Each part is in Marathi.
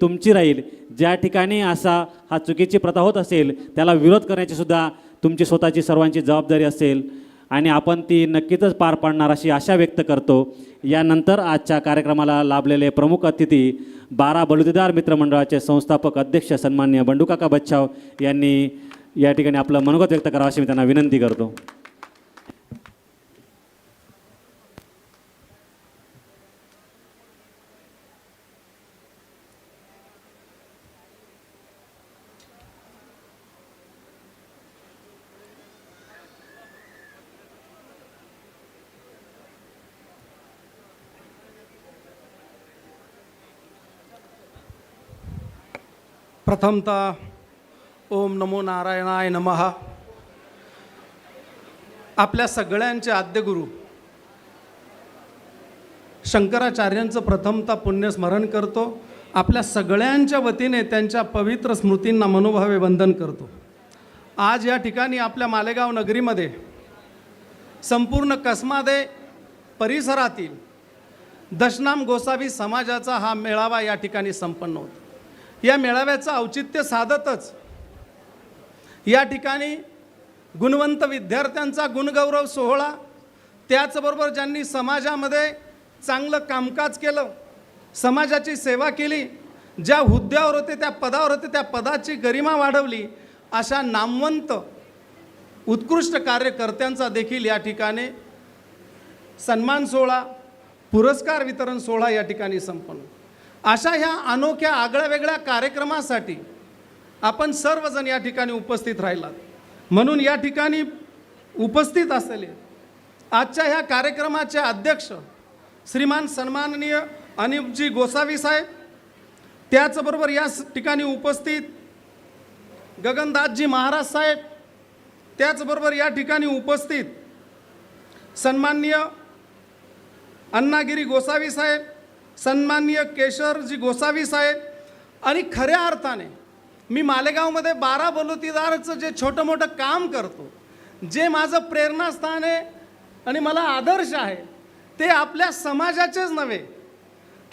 तुमची राहील. ज्या ठिकाणी असा हा चुकीची प्रथा होत असेल त्याला विरोध करण्याची सुद्धा तुमची स्वतःची सर्वांची जबाबदारी असेल. आणि आपण ती नक्कीच पार पाडणार अशी आशा व्यक्त करतो. यानंतर आजच्या कार्यक्रमाला लाभलेले प्रमुख अतिथी बारा बलुतेदार मित्रमंडळाचे संस्थापक अध्यक्ष सन्मान्य बंडूकाका बच्छाव यांनी या ठिकाणी आपलं मनोगत व्यक्त करावं अशी मी त्यांना विनंती करतो. प्रथमतः ओम नमो नारायणाय नमः. आपल्या सगळ्यांचे आद्यगुरू शंकराचार्यांचं प्रथमता पुण्यस्मरण करतो आपल्या सगळ्यांच्या वतीने त्यांच्या पवित्र स्मृतींना मनोभावे वंदन करतो. आज या ठिकाणी आपल्या मालेगाव नगरीमध्ये संपूर्ण कसमादे परिसरातील दशनाम गोसावी समाजाचा हा मेळावा या ठिकाणी संपन्न होतो. या मेळाव्याचं औचित्य साधतच. या ठिकाणी गुणवंत विद्यार्थ्यांचा गुणगौरव सोहळा त्याचबरोबर ज्यांनी समाजामध्ये चांगलं कामकाज केलं समाजाची सेवा केली ज्या हुद्द्यावर होते त्या पदावर होते त्या पदाची गरिमा वाढवली अशा नामवंत उत्कृष्ट कार्यकर्त्यांचा देखील या ठिकाणी सन्मान सोहळा पुरस्कार वितरण सोहळा या ठिकाणी संपन्न अशा ह्या अनोख्या आगळ्या वेगळ्या कार्यक्रमासाठी आपण सर्वजण या ठिकाणी उपस्थित राहिलात. म्हणून या ठिकाणी उपस्थित असलेले आजच्या ह्या कार्यक्रमाचे अध्यक्ष श्रीमान सन्माननीय अनिपजी गोसावी साहेब त्याचबरोबर या ठिकाणी उपस्थित गगनदासजी महाराज साहेब त्याचबरोबर या ठिकाणी उपस्थित सन्माननीय अण्णागिरी गोसावी साहेब सन्माननीय केशरजी गोसावी साहेब आणि खऱ्या अर्थाने मी मालेगावमध्ये बारा बलुतीदारचं जे छोटं मोठं काम करतो जे माझं प्रेरणास्थान आहे आणि मला आदर्श आहे ते आपल्या समाजाचेच नव्हे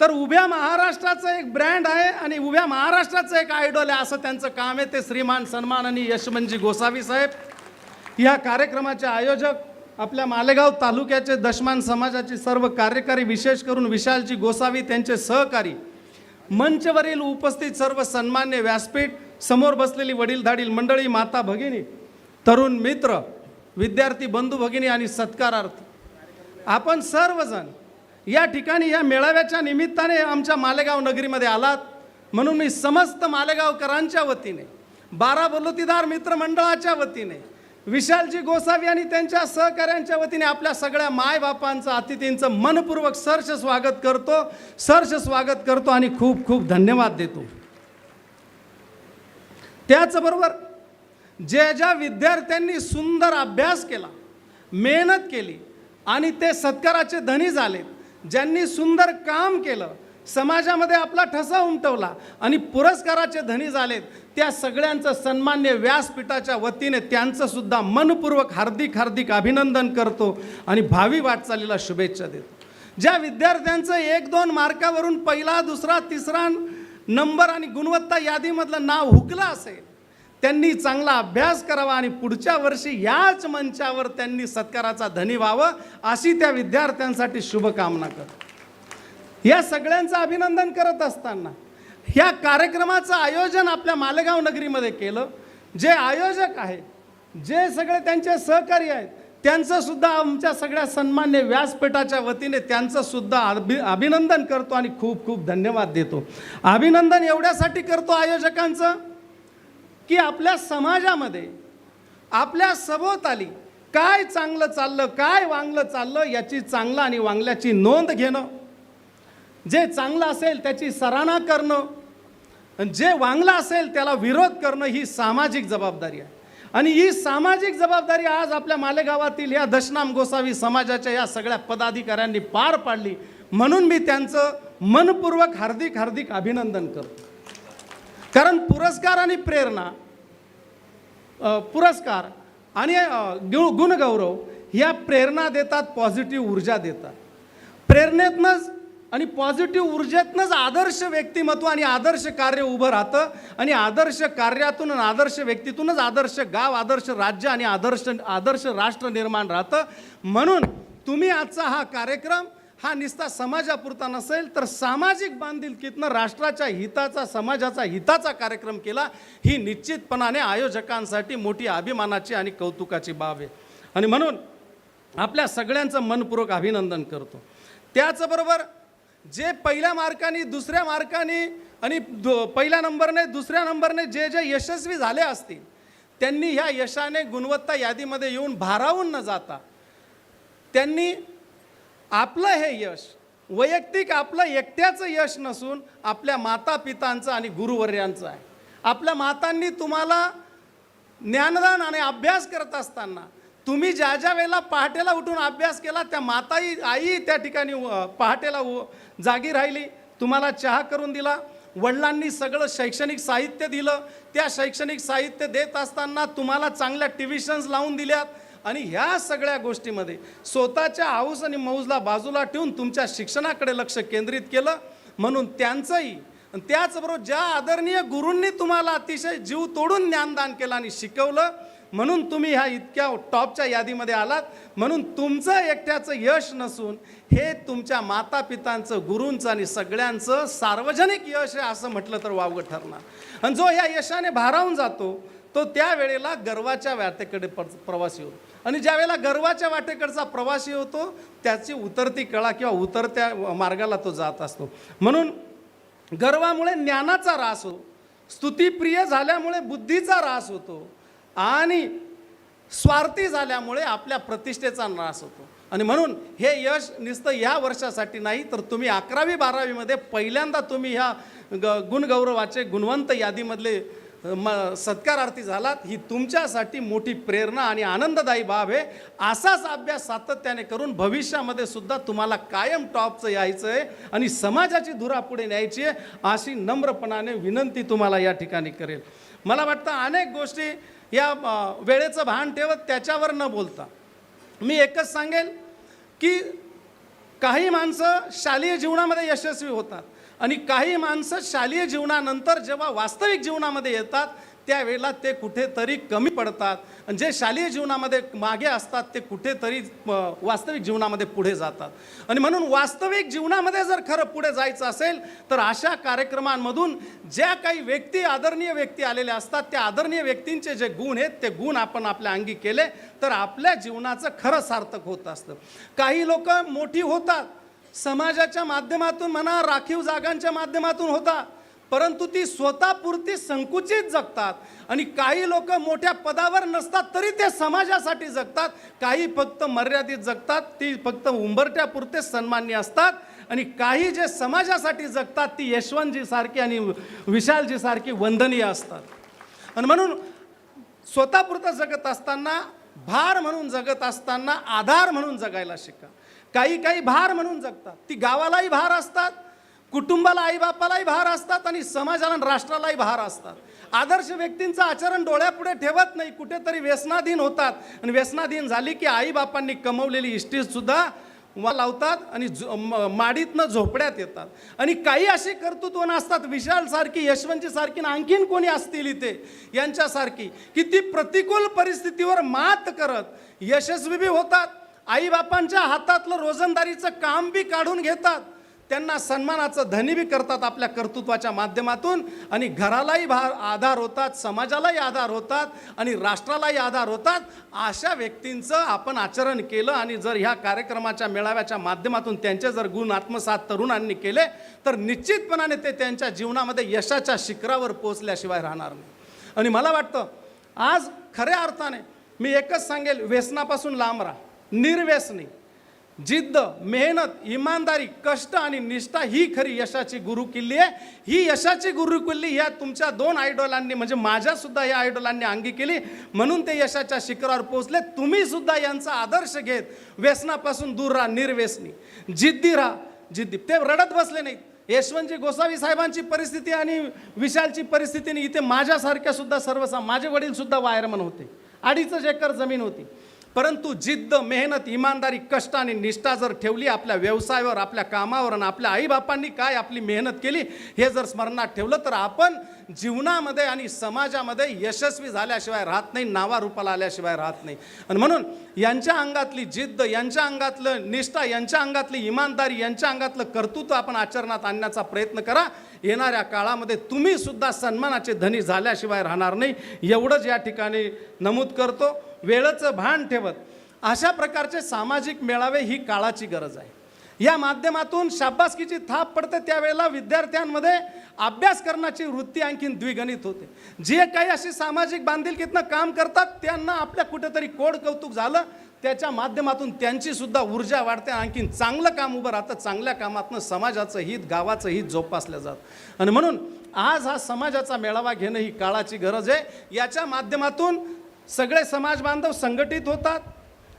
तर उभ्या महाराष्ट्राचं एक ब्रँड आहे आणि उभ्या महाराष्ट्राचं एक आयडॉल आहे असं त्यांचं काम आहे. ते श्रीमान सन्मान आणि यशमनजी गोसावी साहेब या कार्यक्रमाचे आयोजक आपल्या मालेगाव तालुक्याचे दशमान समाजाचे सर्व कार्यकारी विशेष करून विशालजी गोसावी त्यांचे सहकारी मंचवरील उपस्थित सर्व सन्मान्य व्यासपीठ समोर बसलेली वडीलधाडील मंडळी माता भगिनी तरुण मित्र विद्यार्थी बंधू भगिनी आणि सत्कारार्थी. आपण सर्वजण या ठिकाणी या मेळाव्याच्या निमित्ताने आमच्या मालेगाव नगरीमध्ये आलात. म्हणून मी समस्त मालेगावकरांच्या वतीने बारा बलुतीदार मित्रमंडळाच्या वतीने विशालजी गोसावी आणि त्यांच्या सहकाऱ्यांच्या वतीने आपल्या सगळ्या मायबापांचं अतिथींचं मनपूर्वक सर्ष स्वागत करतो. सर्ष स्वागत करतो आणि खूप खूप धन्यवाद देतो. त्याचबरोबर ज्या ज्या विद्यार्थ्यांनी सुंदर अभ्यास केला मेहनत केली आणि ते सत्काराचे धनी झाले ज्यांनी सुंदर काम केलं समाजामध्ये आपला ठसा उमटवला आणि पुरस्काराचे धनी झालेत त्या सगळ्यांचं सन्मान्य व्यासपीठाच्या वतीने त्यांचं सुद्धा मनपूर्वक हार्दिक हार्दिक अभिनंदन करतो आणि भावी वाटचालीला शुभेच्छा देतो. ज्या विद्यार्थ्यांचं एक दोन मार्कावरून पहिला दुसरा तिसरा नंबर आणि गुणवत्ता यादीमधलं नाव हुकलं असेल त्यांनी चांगला अभ्यास करावा आणि पुढच्या वर्षी याच मंचावर त्यांनी सत्काराचा धनी व्हावं अशी त्या विद्यार्थ्यांसाठी शुभकामना करतो. या सगळ्यांचं अभिनंदन करत असताना ह्या कार्यक्रमाचं आयोजन आपल्या मालेगाव नगरीमध्ये केलं. जे आयोजक आहे जे सगळे त्यांचे सहकारी आहेत त्यांचंसुद्धा आमच्या सगळ्या सन्मान्य व्यासपीठाच्या वतीने त्यांचंसुद्धा अभि अभिनंदन करतो आणि खूप खूप धन्यवाद देतो. अभिनंदन एवढ्यासाठी करतो आयोजकांचं की आपल्या समाजामध्ये आपल्या सभोवताली काय चांगलं चाललं काय वांगलं चाललं याची चांगलं आणि वांगल्याची नोंद घेणं जे चांगलं असेल त्याची सराहना करणं आणि जे वांगलं असेल त्याला विरोध करणं ही सामाजिक जबाबदारी आहे. आणि ही सामाजिक जबाबदारी आज आपल्या मालेगावातील या दशनाम गोसावी समाजाच्या या सगळ्या पदाधिकाऱ्यांनी पार पाडली. म्हणून मी त्यांचं मनपूर्वक हार्दिक हार्दिक अभिनंदन करतो. कारण पुरस्कार आणि प्रेरणा पुरस्कार आणि गुणगौरव ह्या प्रेरणा देतात पॉझिटिव्ह ऊर्जा देतात. प्रेरणेतनंच आणि पॉझिटिव्ह ऊर्जेतनंच आदर्श व्यक्तिमत्व आणि आदर्श कार्य उभं राहतं. आणि आदर्श कार्यातून आणि आदर्श व्यक्तीतूनच आदर्श गाव आदर्श राज्य आणि आदर्श आदर्श राष्ट्र निर्माण राहतं. म्हणून तुम्ही आजचा हा कार्यक्रम हा निस्ता समाजापुरता नसेल तर सामाजिक बांधिलकीतनं राष्ट्राच्या हिताचा समाजाचा हिताचा कार्यक्रम केला ही निश्चितपणाने आयोजकांसाठी मोठी अभिमानाची आणि कौतुकाची बाब आहे. आणि म्हणून आपल्या सगळ्यांचं मनपूर्वक अभिनंदन करतो. त्याचबरोबर जे पहिल्या मार्काने दुसऱ्या मार्काने आणि दु पहिल्या नंबरने दुसऱ्या नंबरने जे जे यशस्वी झाले असतील त्यांनी ह्या यशाने गुणवत्ता यादीमध्ये येऊन भारावून न जाता त्यांनी आपलं हे यश वैयक्तिक आपलं एकट्याचं यश नसून आपल्या माता पितांचं आणि गुरुवर्यांचं आहे. आपल्या मातांनी तुम्हाला ज्ञानदान आणि अभ्यास करत असताना तुम्ही ज्या ज्या वेळेला पहाटेला उठून अभ्यास केला त्या माताई आई त्या ठिकाणी पहाटेला उ- जागी राहिली. तुम्हाला चहा करून दिला. वडिलांनी सगळं शैक्षणिक साहित्य दिलं. त्या शैक्षणिक साहित्य देत असताना तुम्हाला चांगल्या ट्युशन्स लावून दिल्यात. आणि ह्या सगळ्या गोष्टीमध्ये स्वतःच्या हाऊस आणि मौजला बाजूला ठेवून तुमच्या शिक्षणाकडे लक्ष केंद्रित केलं. म्हणून त्यांचंही आणि त्याचबरोबर ज्या आदरणीय गुरूंनी तुम्हाला अतिशय जीव तोडून ज्ञानदान केलं आणि शिकवलं म्हणून तुम्ही ह्या इतक्या टॉपच्या यादीमध्ये आलात. म्हणून तुमचं एकट्याचं यश नसून हे तुमच्या माता पितांचं गुरूंचं आणि सगळ्यांचं सार्वजनिक यश आहे असं म्हटलं तर वावगं ठरणार. आणि जो ह्या यशाने भारावून जातो तो त्यावेळेला गर्वाच्या वाटेकडे प प्रवासी होतो. आणि ज्यावेळेला गर्वाच्या वाटेकडचा प्रवासी होतो त्याची उतरती कळा किंवा उतरत्या मार्गाला तो जात असतो. म्हणून गर्वामुळे ज्ञानाचा रास होतो. स्तुतीप्रिय झाल्यामुळे बुद्धीचा रास होतो. आणि स्वार्थी झाल्यामुळे आपल्या प्रतिष्ठेचा नाश होतो. आणि म्हणून हे यश नुसतं ह्या वर्षासाठी नाही तर तुम्ही अकरावी बारावीमध्ये पहिल्यांदा तुम्ही ह्या ग गुणगौरवाचे गुणवंत यादीमधले म सत्कारार्थी झालात. ही तुमच्यासाठी मोठी प्रेरणा आणि आनंददायी बाब आहे. असाच अभ्यास सातत्याने करून भविष्यामध्ये सुद्धा तुम्हाला कायम टॉपचं यायचं आहे आणि समाजाची धुरा पुढे न्यायची आहे अशी नम्रपणाने विनंती तुम्हाला या ठिकाणी करेल. मला वाटतं अनेक गोष्टी या वेळेचं भान ठेवत त्याच्यावर न बोलता. मी एकच सांगेल की काही माणसं शालेय जीवनामध्ये यशस्वी होतात आणि काही माणसं शालेय जीवनानंतर जेव्हा वास्तविक जीवनामध्ये येतात त्यावेळेला ते कुठेतरी कमी पडतात. आणि जे शालेय जीवनामध्ये मागे असतात ते कुठेतरी वास्तविक जीवनामध्ये पुढे जातात. आणि म्हणून वास्तविक जीवनामध्ये जर खरं पुढे जायचं असेल तर अशा कार्यक्रमांमधून ज्या काही व्यक्ती आदरणीय व्यक्ती आलेल्या असतात त्या आदरणीय व्यक्तींचे जे गुण आहेत ते गुण आपण आपल्या अंगी केले तर आपल्या जीवनाचं खरं सार्थक होत असतं. काही लोक मोठी होतात. समाजाच्या माध्यमातून म्हणा राखीव जागांच्या माध्यमातून होता परंतु ती स्वतःपुरती संकुचित जगतात. आणि काही लोक मोठ्या पदावर नसतात तरी ते समाजासाठी जगतात. काही फक्त मर्यादित जगतात ती फक्त उंबरट्यापुरते सन्मान्य असतात. आणि काही जे समाजासाठी जगतात ती यशवंतजीसारखी आणि विशालजीसारखी वंदनीय असतात. आणि म्हणून स्वतःपुरतं जगत असताना भार म्हणून जगत असताना आधार म्हणून जगायला शिका. काही काही भार म्हणून जगतात. ती गावालाही भार असतात कुटुंबाला आईबापालाही भार असतात आणि समाजाला आणि राष्ट्रालाही भार असतात. आदर्श व्यक्तींचं आचरण डोळ्यापुढे ठेवत नाही कुठेतरी व्यसनाधीन होतात. आणि व्यसनाधीन झाली की आईबापांनी कमवलेली इष्टीसुद्धा वा लावतात आणि झो- म- माडीतनं झोपड्यात येतात. आणि काही अशी कर्तृत्व असतात विशालसारखी यशवंतीसारखी यशवंतची आणखीन कोणी असतील इथे? यांच्यासारखी की ती प्रतिकूल परिस्थितीवर मात करत यशस्वी बी होतात आईबापांच्या हातातलं रोजंदारीचं काम बी काढून घेतात. त्यांना सन्मानाचं धनी बी करतात आपल्या कर्तृत्वाच्या माध्यमातून. आणि घरालाही भा आधार होतात समाजालाही आधार होतात आणि राष्ट्रालाही आधार होतात. अशा व्यक्तींचं आपण आचरण केलं आणि जर ह्या कार्यक्रमाच्या मेळाव्याच्या माध्यमातून त्यांचे जर गुण आत्मसात तरुणांनी केले तर निश्चितपणाने ते त्यांच्या जीवनामध्ये यशाच्या शिखरावर पोचल्याशिवाय राहणार नाही. आणि मला वाटतं आज खऱ्या अर्थाने मी एकच सांगेल व्यसनापासून लांब राहा. निर्व्यसनी. जिद्द मेहनत इमानदारी कष्ट आणि निष्ठा ही खरी यशाची गुरुकिल्ली आहे. ही यशाची गुरुकिल्ली ह्या तुमच्या दोन आयडॉलांनी म्हणजे माझ्यासुद्धा या आयडॉलांनी अंगी केली. म्हणून ते यशाच्या शिखरावर पोहोचले. तुम्हीसुद्धा यांचा आदर्श घेत व्यसनापासून दूर राहा निर्व्यसनी. जिद्दी राहा. जिद्दी. ते रडत बसले नाहीत. यशवंतजी गोसावी साहेबांची परिस्थिती आणि विशालची परिस्थितीने इथे माझ्यासारख्या सुद्धा माझे वडीलसुद्धा वायरमन होते. अडीचच एकर जमीन होती. परंतु जिद्द मेहनत इमानदारी कष्ट आणि निष्ठा जर ठेवली आपल्या व्यवसायावर आपल्या कामावर आणि आपल्या आईबापांनी काय आपली मेहनत केली हे जर स्मरणात ठेवलं तर आपण जीवनामध्ये आणि समाजामध्ये यशस्वी झाल्याशिवाय राहत नाही नावारूपाला आल्याशिवाय राहत नाही. आणि म्हणून यांच्या अंगातली जिद्द यांच्या अंगातलं निष्ठा यांच्या अंगातली इमानदारी यांच्या अंगातलं कर्तृत्व आपण आचरणात आणण्याचा प्रयत्न करा. येणाऱ्या काळामध्ये तुम्ही सुद्धा सन्मानाचे धनी झाल्याशिवाय राहणार नाही. एवढंच या ठिकाणी नमूद करतो. वेळेचं भान ठेवत. अशा प्रकारचे सामाजिक मेळावे ही काळाची गरज आहे. या माध्यमातून शाबासकीची थाप पडते त्यावेळेला विद्यार्थ्यांमध्ये अभ्यास करण्याची वृत्ती आणखीन द्विगणित होते. जे काही अशी सामाजिक बांधिलकीतनं काम करतात त्यांना आपल्या कुठेतरी कोड कौतुक झालं. त्याच्या माध्यमातून त्यांची सुद्धा ऊर्जा वाढते आणखीन चांगलं काम उभं राहतं. चांगल्या कामातनं समाजाचं हित गावाचं हित जोपासलं जातं. आणि म्हणून आज हा समाजाचा मेळावा घेणं ही काळाची गरज आहे. याच्या माध्यमातून सगळे समाज बांधव संघटित होतात.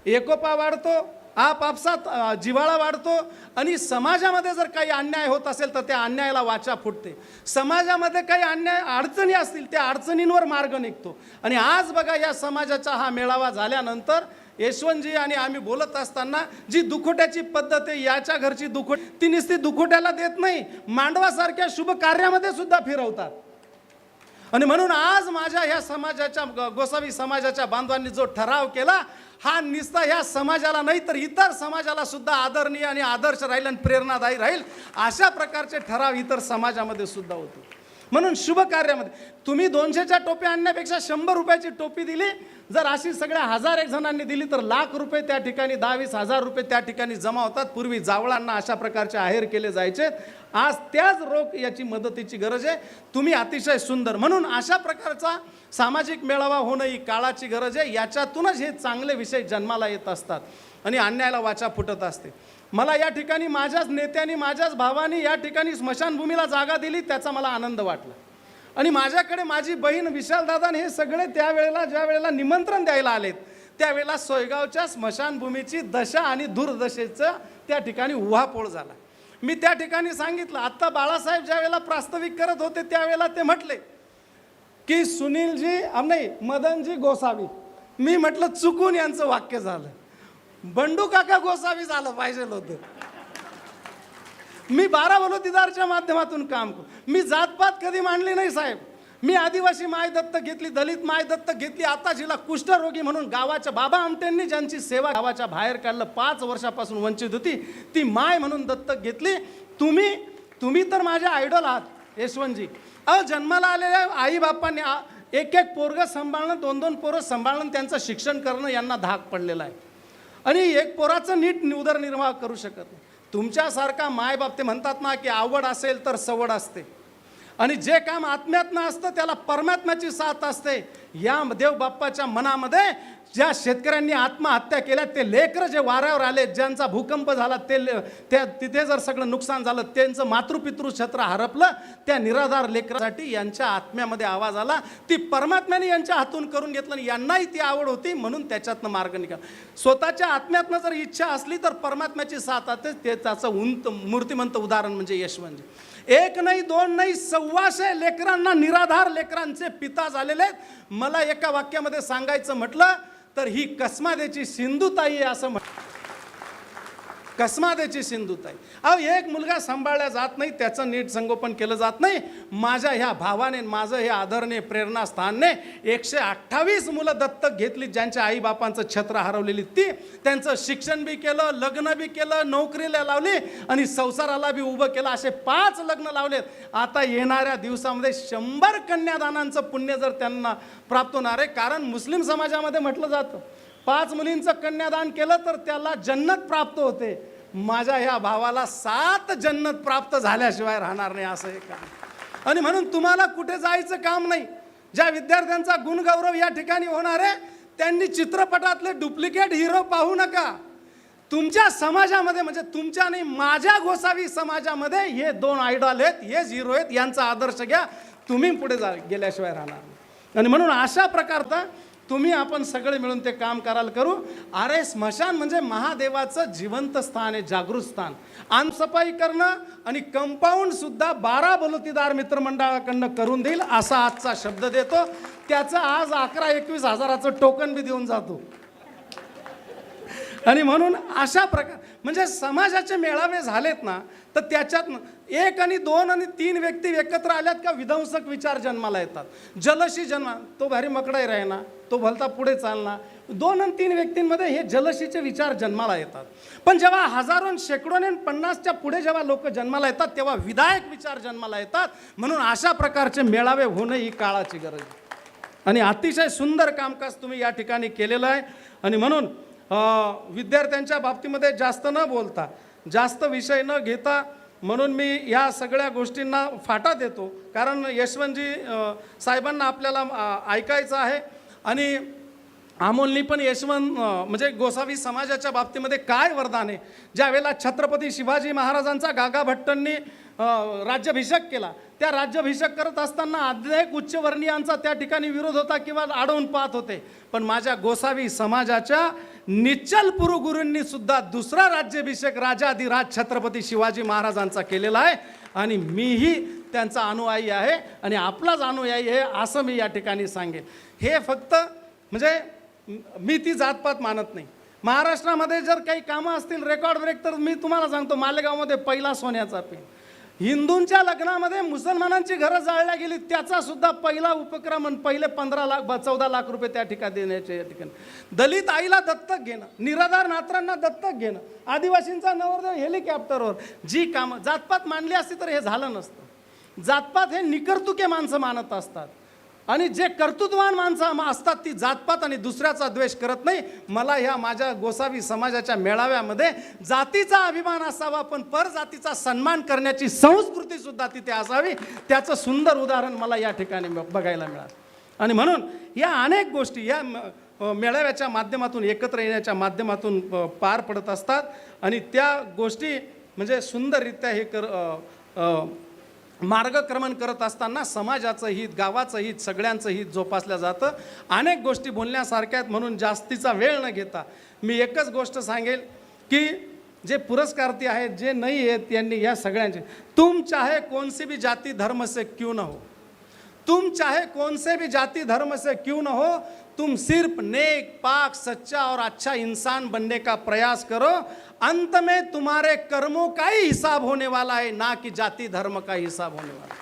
एकोपा वाढतो आपापसात जिवाळा जिव्हाळा वाढतो आणि समाजामध्ये जर काही अन्याय होत असेल तर त्या अन्यायाला वाचा फुटते. समाजामध्ये काही अन्याय अडचणी असतील त्या अडचणींवर मार्ग निघतो. आणि आज बघा या समाजाचा हा मेळावा झाल्यानंतर यशवंतजी आणि आम्ही बोलत असताना जी दुखोट्याची पद्धत आहे याच्या घरची दुखोट ती नुसती दुखोट्याला देत नाही मांडवासारख्या शुभ कार्यामध्ये सुद्धा फिरवतात. आणि म्हणून आज माझ्या ह्या समाजाच्या गोसावी समाजाच्या बांधवांनी जो ठराव केला हा निस्ता ह्या समाजाला नाही तर इतर समाजाला सुद्धा आदरणीय आणि आदर्श राहील आणि प्रेरणादायी राहील अशा प्रकारचे ठराव इतर समाजामध्ये सुद्धा होते. म्हणून शुभ कार्यामध्ये. तुम्ही दोनशेच्या टोप्या आणण्यापेक्षा शंभर रुपयाची टोपी दिली. जर अशी सगळ्या हजार एक जणांनी दिली तर लाख रुपये त्या ठिकाणी दहा वीस हजार रुपये त्या ठिकाणी जमा होतात. पूर्वी जावळांना अशा प्रकारचे आहेर केले जायचे. आज त्याच रोग याची मदतीची गरज आहे. तुम्ही अतिशय सुंदर. म्हणून अशा प्रकारचा सामाजिक मेळावा होणं ही काळाची गरज आहे. याच्यातूनच हे चांगले विषय जन्माला येत असतात. आणि अन्यायाला वाचा फुटत असते. मला या ठिकाणी माझ्याच नेत्यांनी माझ्याच भावानी या ठिकाणी स्मशानभूमीला जागा दिली त्याचा मला आनंद वाटला. आणि माझ्याकडे माझी बहीण विशालदादाने हे सगळे त्यावेळेला ज्या वेळेला निमंत्रण द्यायला आलेत त्यावेळेला सोयगावच्या स्मशानभूमीची दशा आणि दुर्दशेचं त्या ठिकाणी उहापोळ झाला. मी त्या ठिकाणी सांगितलं आत्ता बाळासाहेब ज्या वेळेला प्रास्ताविक करत होते त्यावेळेला ते म्हटले की सुनीलजी नाही मदनजी गोसावी. मी म्हटलं चुकून यांचं वाक्य झालं. बंडू काका गोसावी झालं पाहिजे होतं. मी बारा बलोतीदारच्या माध्यमातून काम करू. मी जातपात कधी मांडली नाही साहेब. मी आदिवासी माय दत्त घेतली दलित माय दत्त घेतली आता जिला कुष्ठरोगी म्हणून गावाच्या बाबा आमटेंनी ज्यांची सेवा गावाच्या बाहेर काढलं पाच वर्षापासून वंचित होती ती माय म्हणून दत्तक घेतली. तुम्ही तुम्ही तर माझ्या आयडॉल आहात यशवंतजी. अहो जन्माला आलेल्या आई बापांनी एक एक पोरगं सांभाळणं दोन दोन पोरं सांभाळणं त्यांचं शिक्षण करणं यांना धाक पडलेला आहे. आणि एक पोराचं नीट उदरनिर्वाह करू शकत नाही. तुमच्यासारखा मायबाप ते म्हणतात ना की आवड असेल तर सवड असते. आणि जे काम आत्म्यातनं असतं त्याला परमात्म्याची साथ असते. या देव बाप्पाच्या मनामध्ये ज्या शेतकऱ्यांनी आत्महत्या केल्या ते लेकरं जे वाऱ्यावर आले ज्यांचा भूकंप झाला ते ले- त्या तिथे जर सगळं नुकसान झालं त्यांचं मातृपितृ क्षेत्र हरपलं त्या निराधार लेकरासाठी यांच्या आत्म्यामध्ये आवाज आला. ती परमात्म्याने यांच्या हातून करून घेतलं आणि यांनाही ती आवड होती म्हणून त्याच्यातनं मार्ग निघाला. स्वतःच्या आत्म्यातनं जर इच्छा असली तर परमात्म्याची साथ आते ते त्याचं उंत मूर्तिमंत उदाहरण म्हणजे यशवंत म्हणजे. एक नाही दोन नाही सव्वाशे लेकरांना निराधार लेकरांचे पिता झालेले आहेत. मला एका वाक्यामध्ये सांगायचं म्हटलं तर ही कसमादेची सिंधुताई आहे असं म्हटलं. कसमादेची सिंधुताई. अहो एक मुलगा सांभाळला जात नाही त्याचं नीट संगोपन केलं जात नाही. माझ्या ह्या भावाने माझं हे आदरने प्रेरणास्थानने एकशे अठ्ठावीस मुलं दत्तक घेतली ज्यांच्या आईबापांचं छत्र हरवलेली ती. त्यांचं शिक्षण बी केलं लग्न बी केलं नोकरीला लावली आणि संसाराला बी उभं केलं. असे पाच लग्न लावलेत. आता येणाऱ्या दिवसामध्ये शंभर कन्यादानांचं पुण्य जर त्यांना प्राप्त होणार आहे कारण मुस्लिम समाजामध्ये म्हटलं जातं. पाच मुलींचं कन्यादान केलं तर त्याला जन्नत प्राप्त होते. माझ्या ह्या भावाला सात जन्नत प्राप्त झाल्याशिवाय राहणार नाही असं एक काम. आणि म्हणून तुम्हाला कुठे जायचं काम नाही. ज्या विद्यार्थ्यांचा गुणगौरव या ठिकाणी होणार आहे त्यांनी चित्रपटातले डुप्लिकेट हिरो पाहू नका. तुमच्या समाजामध्ये म्हणजे तुमच्या नाही माझ्या गोसावी समाजामध्ये हे दोन आयडॉल आहेत हेच हिरो आहेत यांचा आदर्श घ्या. तुम्ही पुढे जा गेल्याशिवाय राहणार आणि म्हणून अशा प्रकारचा तुम्ही आपण सगळे मिळून ते काम कराल करू. अरे स्मशान म्हणजे महादेवाचं जिवंत स्थान आहे जागृत स्थान. आमसफाई करणं आणि कंपाऊंड सुद्धा बारा बलुतीदार मित्रमंडळाकडनं करून देईल असा आजचा शब्द देतो. त्याचं आज अकरा एकवीस हजाराचं टोकन बी देऊन जातो. आणि म्हणून अशा प्रकार म्हणजे समाजाचे मेळावे झालेत ना तर त्याच्यात एक आणि दोन आणि तीन व्यक्ती एकत्र आल्यात का विध्वंसक विचार जन्माला येतात. जलशी जन्मा तो भारी मकडाही राहिना तो भलता पुढे चालना. दोन आणि तीन व्यक्तींमध्ये हे जलशीचे विचार जन्माला येतात. पण जेव्हा हजारो आणि शेकडोने आणि पन्नासच्या पुढे जेव्हा लोक जन्माला येतात तेव्हा विधायक विचार जन्माला येतात. म्हणून अशा प्रकारचे मेळावे होणं ही काळाची गरज आहे. आणि अतिशय सुंदर कामकाज तुम्ही या ठिकाणी केलेलं आहे. आणि म्हणून विद्यार्थ्यांच्या बाबतीमध्ये जास्त न बोलता जास्त विषय न घेता म्हणून मी या सगळ्या गोष्टींना फाटा देतो. कारण यशवंतजी साहेबांना आपल्याला ऐकायचं आहे. आणि अमोलनी पण यशवंत म्हणजे गोसावी समाजाच्या बाबतीमध्ये काय वरदान आहे? ज्यावेळेला छत्रपती शिवाजी महाराजांचा गागा भट्टांनी राज्याभिषेक केला त्या राज्याभिषेक करत असताना अनेक उच्चवर्णीयांचा त्या ठिकाणी विरोध होता किंवा अडवून पाहत होते. पण माझ्या गोसावी समाजाच्या निश्चल पुरुगुरूंनी सुद्धा दुसरा राज्याभिषेक राजाधिराज छत्रपती शिवाजी महाराजांचा केलेला आहे आणि मीही त्यांचा अनुयायी आहे आणि आपलाच अनुयायी आहे असं मी या ठिकाणी सांगेन. हे फक्त म्हणजे मी ती जातपात मानत नाही. महाराष्ट्रामध्ये जर काही कामं असतील रेकॉर्ड ब्रेक तर मी तुम्हाला सांगतो मालेगावमध्ये पहिला सोन्याचा पेन हिंदूंच्या लग्नामध्ये मुसलमानांची घरं जाळल्या गेली. त्याचा सुद्धा पहिला उपक्रम पहिले पंधरा लाख चौदा लाख रुपये त्या ठिकाणी देण्याचे या ठिकाणी. दलित आईला दत्तक घेणं निराधार नात्रांना दत्तक घेणं आदिवासींचा नवरदेव हेलिकॉप्टरवर जी कामं जातपात मांडली असती तर हे झालं नसतं. जातपात हे निकर्तुके माणसं मानत असतात. आणि जे कर्तृत्वान माणसं असतात ती जातपात आणि दुसऱ्याचा द्वेष करत नाही. मला ह्या माझ्या गोसावी समाजाच्या मेळाव्यामध्ये जातीचा अभिमान असावा पण परजातीचा सन्मान करण्याची संस्कृतीसुद्धा तिथे असावी. त्याचं सुंदर उदाहरण मला या ठिकाणी ब- बघायला मिळालं. आणि म्हणून या अनेक गोष्टी या म- मेळाव्याच्या माध्यमातून एकत्र येण्याच्या माध्यमातून पार पडत असतात. आणि त्या गोष्टी म्हणजे सुंदररित्या हे कर मार्गक्रमण करत असताना समाजाचं हित गावाचं हित सगळ्यांचं हित जोपासलं जातं. अनेक गोष्टी बोलण्यासारख्या आहेत म्हणून जास्तीचा वेळ न घेता मी एकच गोष्ट सांगेल की जे पुरस्कार्थी आहेत जे नाही आहेत यांनी या सगळ्यांचे तुम चाहे कोणसी बी जाती धर्म से क्यों न हो. तुम चाहे कौन से भी जाति धर्म से क्यों न हो तुम सिर्फ नेक पाक सच्चा और अच्छा इंसान बनने का प्रयास करो। अंत में तुम्हारे कर्मों का ही हिसाब होने वाला है ना कि जाति धर्म का हिसाब होने वाला है.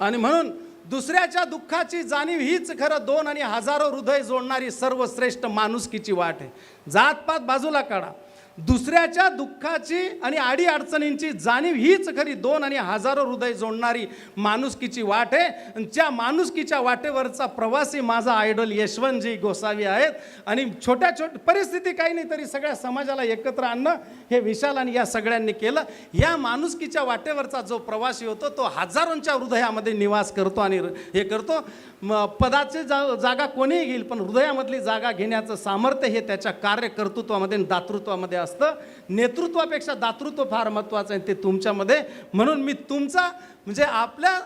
आणि म्हणून दुसऱ्याच्या दुःखाची जाणीव हीच खरं दोन आणि हजारो हृदय जोडणारी सर्वश्रेष्ठ माणुसकीची वाट आहे. जातपात बाजूला काढा. दुसऱ्याच्या दुःखाची आणि आडी अडचणींची जाणीव हीच खरी दोन आणि हजारो हृदय जोडणारी माणुसकीची वाट आहे. ज्या त्या माणुसकीच्या वाटेवरचा प्रवासी माझा आयडॉल यशवंतजी गोसावी आहेत. आणि छोट्या छोट परिस्थिती काही नाही तरी सगळ्या समाजाला एकत्र आणणं हे विशाल आणि या सगळ्यांनी केलं. या माणुसकीच्या वाटेवरचा जो प्रवासी होतो तो हजारोंच्या हृदयामध्ये निवास करतो आणि हे करतो. म पदाचे जा जागा कोणीही घेईल पण हृदयामधली जागा घेण्याचं सामर्थ्य हे त्याच्या कार्यकर्तृत्वामध्ये आणि दातृत्वामध्ये असतं. नेतृत्वापेक्षा दातृत्व फार महत्त्वाचं आहे ते तुमच्यामध्ये. म्हणून मी तुमचा म्हणजे आपल्या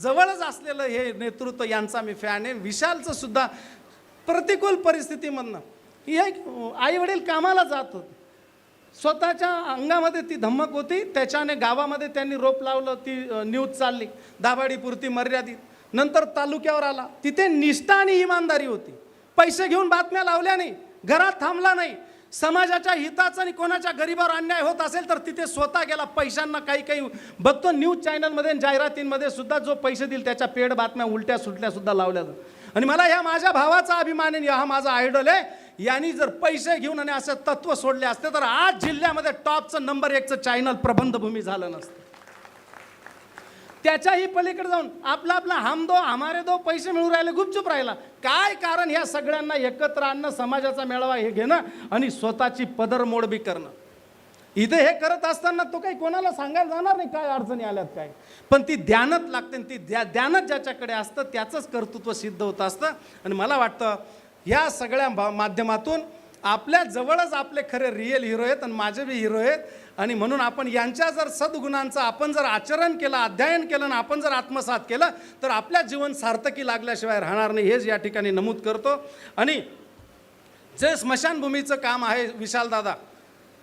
जवळच असलेलं हे नेतृत्व यांचा मी फॅन आहे. विशालचं सुद्धा प्रतिकूल परिस्थितीमधनं. हे आई वडील कामाला जात होते. स्वतःच्या अंगामध्ये ती धमक होती. त्याच्याने गावामध्ये त्यांनी रोप लावलं. ती न्यूज चालली. दाभाडीपुरती मर्यादित. नंतर तालुक्यावर आला. तिथे निष्ठा आणि इमानदारी होती. पैसे घेऊन बातम्या लावल्या नाही. घरात थांबला नाही. समाजाच्या हिताचा आणि कोणाच्या गरीबावर अन्याय होत असेल तर तिथे स्वतः गेला. पैशांना काही काही बघतो न्यूज चॅनलमध्ये जाहिरातींमध्ये सुद्धा जो पैसे देईल त्याच्या पेड बातम्या उलट्या सुटल्या सुद्धा लावल्या जातात. आणि मला ह्या माझ्या भावाचा अभिमान आहे हा माझा आयडल आहे. यांनी जर पैसे घेऊन आणि असं तत्व सोडले असते तर आज जिल्ह्यामध्ये टॉपचं नंबर एकचं चॅनल प्रबंधभूमी झालं नसतं. त्याच्याही पलीकडे जाऊन आपला आपला हम दो हमारे दो पैसे मिळून राहिले गुपचूप राहिला. काय कारण ह्या सगळ्यांना एकत्र आणणं समाजाचा मेळावा हे घेणं आणि स्वतःची पदरमोडबी करणं? इथे हे करत असताना तो काही कोणाला सांगायला जाणार नाही काय अडचणी आल्यात काय. पण ती ध्यानच लागते आणि ती ध्या ध्यानच ज्याच्याकडे असतं त्याचंच कर्तृत्व सिद्ध होत असतं. आणि मला वाटतं या सगळ्या भा- माध्यमातून आपल्या जवळच आपले खरे रिअल हिरो आहेत आणि माझे बी हिरो आहेत. आणि म्हणून आपण यांच्या जर सद्गुणांचं आपण जर आचरण केलं अध्ययन केलं आणि आपण जर आत्मसात केलं तर आपल्या जीवन सार्थकी लागल्याशिवाय राहणार नाही हेच या ठिकाणी नमूद करतो. आणि जे स्मशानभूमीचं काम आहे विशालदादा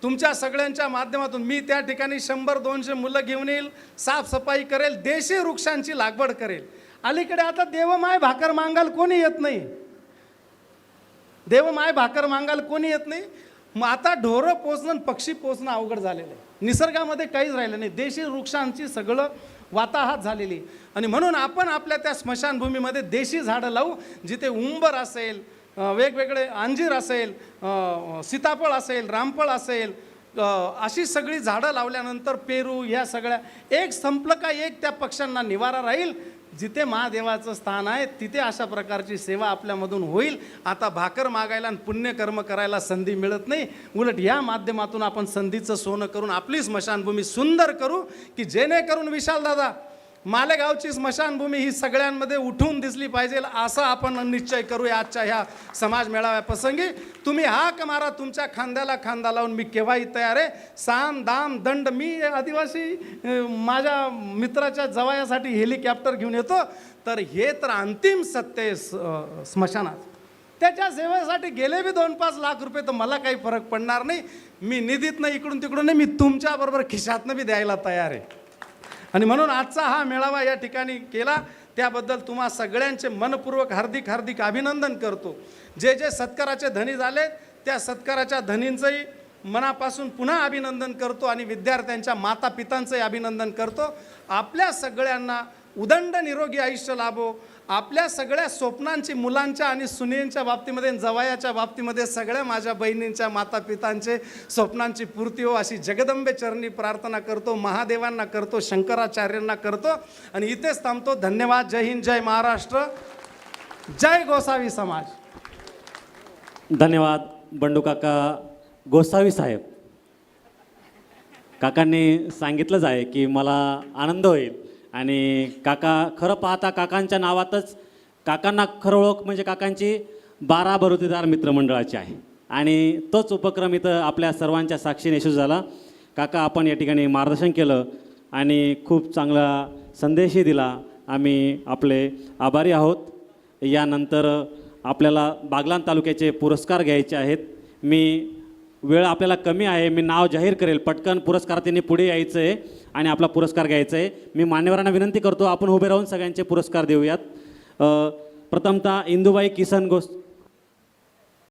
तुमच्या सगळ्यांच्या माध्यमातून मी त्या ठिकाणी शंभर दोनशे मुलं घेऊन येईल साफसफाई करेल देशी वृक्षांची लागवड करेल. अलीकडे आता देवमाय भाकर मागाल कोणी येत नाही. देव माय भाकर मागायला कोणी येत नाही? मग आता ढोरं पोचणं आणि पक्षी पोचणं अवघड झालेलं आहे. निसर्गामध्ये काहीच राहिलं नाही. देशी वृक्षांची सगळं वाताहात झालेली आणि म्हणून आपण आपल्या त्या स्मशानभूमीमध्ये देशी झाडं लावू जिथे उंबर असेल वेगवेगळे अंजीर असेल सीताफळ असेल रामफळ असेल अशी सगळी झाडं लावल्यानंतर पेरू ह्या सगळ्या एक संपलं का एक त्या पक्ष्यांना निवारा राहील? जिथे महादेवाचं स्थान आहे तिथे अशा प्रकारची सेवा आपल्यामधून होईल. आता भाकर मागायला आणि पुण्यकर्म करायला संधी मिळत नाही. उलट या माध्यमातून आपण संधीचं सोनं करून आपली स्मशानभूमी सुंदर करू की जेणेकरून विशाल दादा मालेगावची स्मशानभूमी ही सगळ्यांमध्ये उठून दिसली पाहिजे असा आपण निश्चय करूया आजच्या ह्या समाज मेळाव्या प्रसंगी. तुम्ही हाक मारा तुमच्या खांद्याला खांदा लावून मी केव्हाही तयार आहे. साम दाम दंड मी आदिवासी माझ्या मित्राच्या जवायासाठी हेलिकॉप्टर घेऊन येतो. तर हे तर अंतिम सत्य आहे स्मशानात. त्याच्या सेवेसाठी गेले बी दोन पाच लाख रुपये तर मला काही फरक पडणार नाही. मी निधीतनं इकडून तिकडून नाही मी तुमच्याबरोबर खिशातनं बी द्यायला तयार आहे. आणि म्हणून आजचा हा मेळावा या ठिकाणी केला. त्याबद्दल तुम्हा सगळ्यांचे मनपूर्वक हार्दिक हार्दिक अभिनंदन करतो. जे जे सत्काराचे धनी झाले त्या सत्काराच्या धनींचंही मनापासून पुन्हा अभिनंदन करतो आणि विद्यार्थ्यांच्या माता पितांचंही अभिनंदन करतो. आपल्या सगळ्यांना उदंड निरोगी आयुष्य लाभो. आपल्या सगळ्या स्वप्नांची मुलांच्या आणि सुनेंच्या बाबतीमध्ये जवायाच्या बाबतीमध्ये सगळ्या माझ्या बहिणींच्या माता पितांचे स्वप्नांची पूर्ती हो. अशी जगदंबे चरणी प्रार्थना करतो महादेवांना करतो शंकराचार्यांना करतो. आणि इथेच थांबतो. धन्यवाद. जय हिंद जय महाराष्ट्र. जय गोसावी समाज. धन्यवाद बंडू काका गोसावी साहेब. काकांनी सांगितलंच आहे की मला आनंद होईल. आणि काका खरं पाहता काकांच्या नावातच काकांना खरं ओळख म्हणजे काकांची बारा बरुतेदार मित्रमंडळाची आहे. आणि तोच उपक्रम इथं आपल्या सर्वांच्या साक्षीने यशस्वी झाला. काका आपण या ठिकाणी मार्गदर्शन केलं आणि खूप चांगला संदेशही दिला. आम्ही आपले आभारी आहोत. यानंतर आपल्याला बागलान तालुक्याचे पुरस्कार घ्यायचे आहेत. मी वेळ आपल्याला कमी आहे मी नाव जाहीर करेल. पटकन पुरस्कारार्थींनी पुढे यायचं आहे आणि आपला पुरस्कार घ्यायचा आहे मी मान्यवरांना विनंती करतो आपण उभे राहून सगळ्यांचे पुरस्कार देऊयात. प्रथमतः इंदुबाई किसन गोस